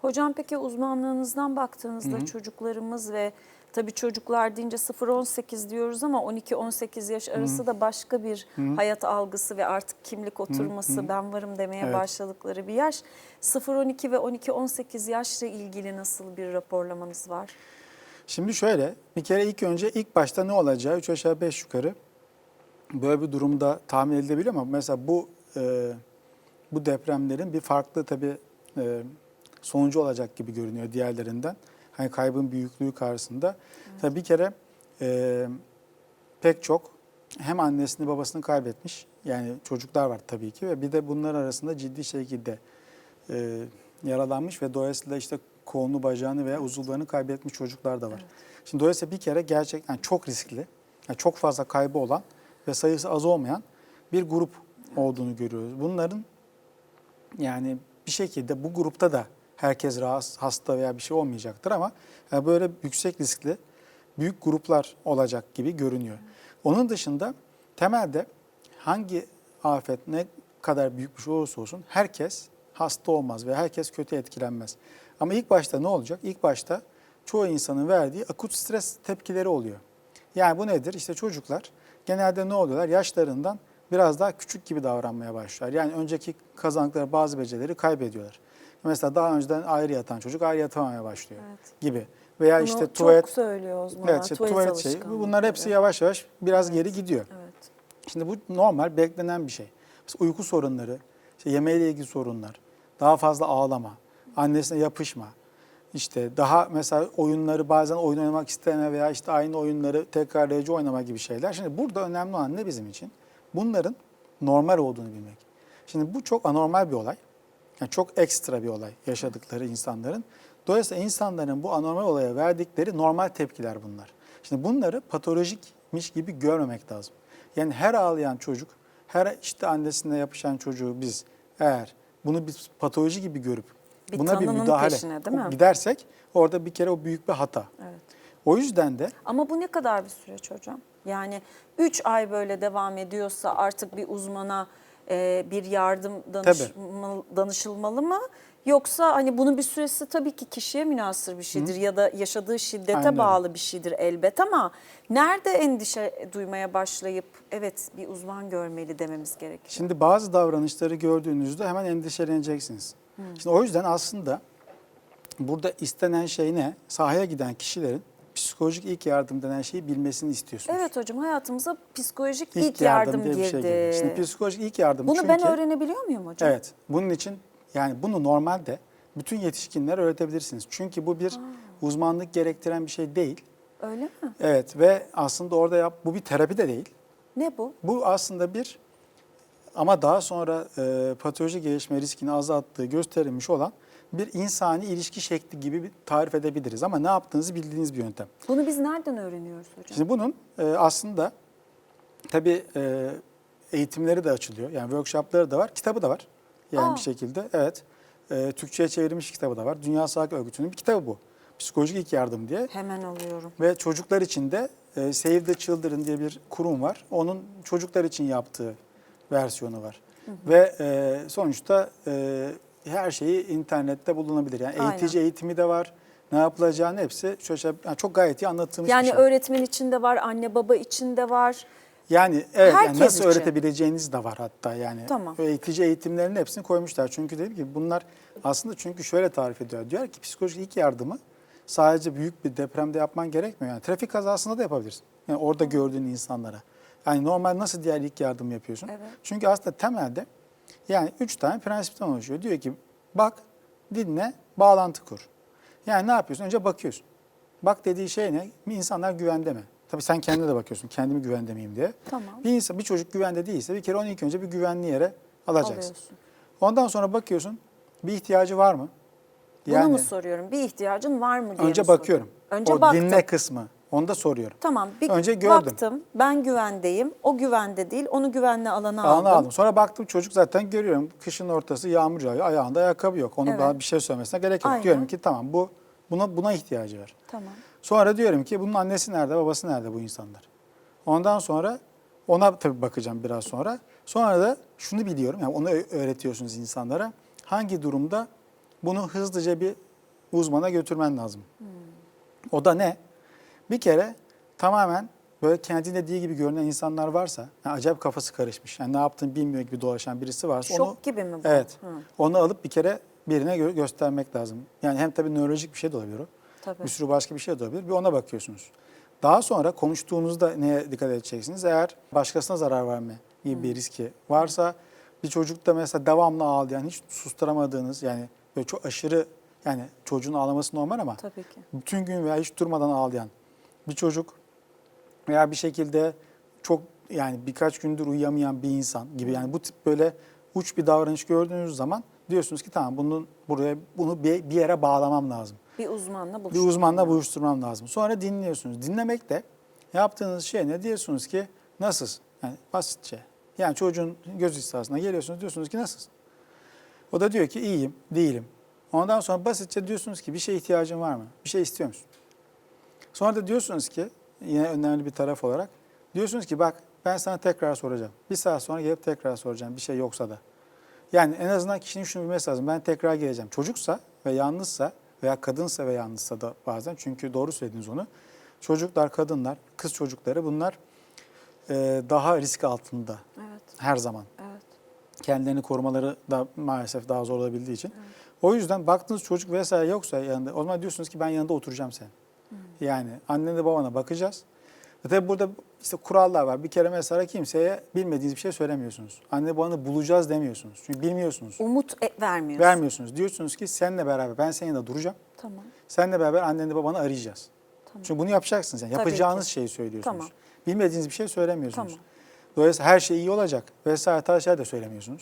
Hocam peki uzmanlığınızdan baktığınızda çocuklarımız ve tabii çocuklar deyince 0-18 diyoruz ama 12-18 yaş arası da başka bir hayat algısı ve artık kimlik oturması ben varım demeye Evet. başladıkları bir yaş. 0-12 ve 12-18 yaşla ilgili nasıl bir raporlamanız var? Şimdi şöyle bir kere ilk önce ilk başta ne olacağı 3 aşağı 5 yukarı böyle bir durumda tahmin edilebiliyor ama mesela bu e, bu depremlerin bir farklı tabii e, sonucu olacak gibi görünüyor diğerlerinden. Hani kaybın büyüklüğü karşısında. Tabii bir kere e, pek çok hem annesini babasını kaybetmiş yani çocuklar var tabii ki ve bir de bunlar arasında ciddi şekilde e, yaralanmış ve dolayısıyla işte kolunu, bacağını veya uzuvlarını kaybetmiş çocuklar da var. Şimdi dolayısıyla bir kere gerçekten çok riskli, yani çok fazla kaybı olan ve sayısı az olmayan bir grup olduğunu görüyoruz. Bunların yani bir şekilde bu grupta da herkes rahatsız, hasta veya bir şey olmayacaktır ama yani böyle yüksek riskli büyük gruplar olacak gibi görünüyor. Onun dışında temelde hangi afet ne kadar büyük bir şey olursa olsun herkes hasta olmaz ve herkes kötü etkilenmez. Ama ilk başta ne olacak? İlk başta çoğu insanın verdiği akut stres tepkileri oluyor. Yani bu nedir? İşte çocuklar genelde ne oluyorlar? Yaşlarından biraz daha küçük gibi davranmaya başlar. Yani önceki kazandıkları bazı becerileri kaybediyorlar. Mesela daha önceden ayrı yatan çocuk ayrı yatamamaya başlıyor Evet. gibi. Veya Bunu işte çok tuvalet, söylüyor uzmanlar. evet, işte tuvalet şeyi. alışkanlıkları. Bunlar hepsi yavaş yavaş biraz Evet. geri gidiyor. Evet. Şimdi bu normal beklenen bir şey. Mesela uyku sorunları, işte yemeğiyle ilgili sorunlar, daha fazla ağlama, annesine yapışma. İşte daha mesela oyunları bazen oyun oynamak isteme veya işte aynı oyunları tekrarlayıcı oynama gibi şeyler. Şimdi burada önemli olan ne bizim için? Bunların normal olduğunu bilmek. Şimdi bu çok anormal bir olay. Yani çok ekstra bir olay yaşadıkları insanların. Dolayısıyla insanların bu anormal olaya verdikleri normal tepkiler bunlar. Şimdi bunları patolojikmiş gibi görmemek lazım. Yani her ağlayan çocuk, her işte annesine yapışan çocuğu biz eğer bunu bir patoloji gibi görüp Bir buna bir müdahale peşine, değil mi? gidersek orada bir kere o büyük bir hata. Evet. O yüzden de Ama bu ne kadar bir süreç hocam? Yani 3 ay böyle devam ediyorsa artık bir uzmana e, bir yardım danışma- danışılmalı mı? Yoksa hani bunun bir süresi tabii ki kişiye münasır bir şeydir ya da yaşadığı şiddete Aynen bağlı bir şeydir elbet ama nerede endişe duymaya başlayıp evet bir uzman görmeli dememiz gerekiyor? Şimdi bazı davranışları gördüğünüzde hemen endişeleneceksiniz. Şimdi o yüzden aslında burada istenen şey ne? Sahaya giden kişilerin psikolojik ilk yardım denen şeyi bilmesini istiyorsunuz. Evet hocam hayatımıza psikolojik ilk, İlk yardım, diye bir girdi. şey. Şimdi psikolojik ilk yardım Bunu çünkü ben öğrenebiliyor muyum hocam? Evet. Bunun için yani bunu normalde bütün yetişkinlere öğretebilirsiniz. Çünkü bu bir uzmanlık gerektiren bir şey değil. Öyle mi? Evet ve aslında orada yap bu bir terapi de değil. Ne bu? Bu aslında bir ama daha sonra e, patoloji gelişme riskini azalttığı gösterilmiş olan bir insani ilişki şekli gibi tarif edebiliriz. Ama ne yaptığınızı bildiğiniz bir yöntem. Bunu biz nereden öğreniyoruz hocam? Şimdi bunun e, aslında tabii e, eğitimleri de açılıyor. Yani workshopları da var, kitabı da var. Yani Aa. bir şekilde evet. E, Türkçe'ye çevrilmiş kitabı da var. Dünya Sağlık Örgütü'nün bir kitabı bu. Psikolojik ilk yardım diye. Hemen alıyorum. Ve çocuklar için de e, Save the Children diye bir kurum var. Onun çocuklar için yaptığı versiyonu var. Ve e, sonuçta e, her şeyi internette bulunabilir. Yani Aynen. eğitici eğitimi de var. Ne yapılacağını hepsi şöyle, yani çok gayet iyi anlatılmış Yani bir şey. öğretmen için de var, anne baba için de var. Yani evet yani Herkes nasıl için. öğretebileceğiniz de var hatta yani. Tamam. Eğitici eğitimlerin hepsini koymuşlar. Çünkü dedi ki bunlar aslında çünkü şöyle tarif ediyor. Diyor ki psikolojik ilk yardımı sadece büyük bir depremde yapman gerekmiyor. Yani trafik kazasında da yapabilirsin. Yani orada gördüğün insanlara. Yani normal nasıl diğer ilk yardım yapıyorsun? Evet. Çünkü aslında temelde yani üç tane prensipten oluşuyor. Diyor ki bak, dinle, bağlantı kur. Yani ne yapıyorsun? Önce bakıyorsun. Bak dediği şey ne? İnsanlar güvende mi? Tabii sen kendine de bakıyorsun. Kendimi güvende miyim diye. Tamam. Bir insan, bir çocuk güvende değilse bir kere onu ilk önce bir güvenli yere alacaksın. Alıyorsun. Ondan sonra bakıyorsun bir ihtiyacı var mı? Bunu mu soruyorum? Bir ihtiyacın var mı diye önce mi bakıyorum. Önce o baktım. dinle kısmı. Onu da soruyorum. Tamam. Bir Önce gördüm. baktım. Ben güvendeyim. O güvende değil. Onu güvenli alana Alana aldım. aldım. Sonra baktım çocuk zaten görüyorum. Kışın ortası yağmur yağıyor. Ayağında ayakkabı yok. Onun Evet. bana bir şey söylemesine gerek yok. Aynen. Diyorum ki tamam bu buna buna ihtiyacı var. Tamam. Sonra diyorum ki bunun annesi nerede, babası nerede bu insanlar? Ondan sonra ona tabii bakacağım biraz sonra. Sonra da şunu biliyorum, yani onu ö- öğretiyorsunuz insanlara. Hangi durumda bunu hızlıca bir uzmana götürmen lazım. O da ne? Bir kere tamamen böyle kendi dediği gibi görünen insanlar varsa, yani acayip kafası karışmış, yani ne yaptığını bilmiyor gibi dolaşan birisi varsa Şok onu gibi mi bu? Evet. Hı, Onu alıp bir kere birine gö- göstermek lazım. Yani hem tabii nörolojik bir şey de olabilir o. tabii. Bir sürü başka bir şey de olabilir. Bir ona bakıyorsunuz. Daha sonra konuştuğunuzda neye dikkat edeceksiniz? Eğer başkasına zarar verme gibi bir riski varsa bir çocukta mesela devamlı ağlayan, hiç susturamadığınız yani böyle çok aşırı yani çocuğun ağlaması normal ama Tabii ki. bütün gün veya hiç durmadan ağlayan bir çocuk veya bir şekilde çok yani birkaç gündür uyuyamayan bir insan gibi yani bu tip böyle uç bir davranış gördüğünüz zaman diyorsunuz ki tamam bunun buraya bunu bir, bir yere bağlamam lazım. Bir uzmanla Bir buluşturmak. uzmanla buluşturmam lazım. Sonra dinliyorsunuz. Dinlemek de yaptığınız şey ne diyorsunuz ki nasılsın? Yani basitçe. Yani çocuğun göz hizasına geliyorsunuz diyorsunuz ki nasılsın? O da diyor ki iyiyim, değilim. Ondan sonra basitçe diyorsunuz ki bir şeye ihtiyacın var mı? Bir şey istiyor musun? Sonra da diyorsunuz ki yine önemli bir taraf olarak diyorsunuz ki bak ben sana tekrar soracağım. Bir saat sonra gelip tekrar soracağım bir şey yoksa da. Yani en azından kişinin şunu bilmesi lazım. Ben tekrar geleceğim. Çocuksa ve yalnızsa veya kadınsa ve yalnızsa da bazen çünkü doğru söylediniz onu. Çocuklar, kadınlar, kız çocukları bunlar e, daha risk altında Evet, her zaman. evet. Kendilerini korumaları da maalesef daha zor olabildiği için. O yüzden baktığınız çocuk vesaire yoksa yanında o zaman diyorsunuz ki ben yanında oturacağım senin. Yani annene babana bakacağız. Ve tabii burada işte kurallar var. Bir kere mesela kimseye bilmediğiniz bir şey söylemiyorsunuz. Anne babanı bulacağız demiyorsunuz. Çünkü bilmiyorsunuz. Umut e- vermiyorsun. Vermiyorsunuz. Diyorsunuz ki seninle beraber ben senin yanında duracağım. Tamam. Seninle beraber anneni babanı arayacağız. Tamam. Çünkü bunu yapacaksınız. Yani Tabii yapacağınız ki. şeyi söylüyorsunuz. Tamam. Bilmediğiniz bir şey söylemiyorsunuz. Tamam. Dolayısıyla her şey iyi olacak vesaire tarzı şeyler de söylemiyorsunuz.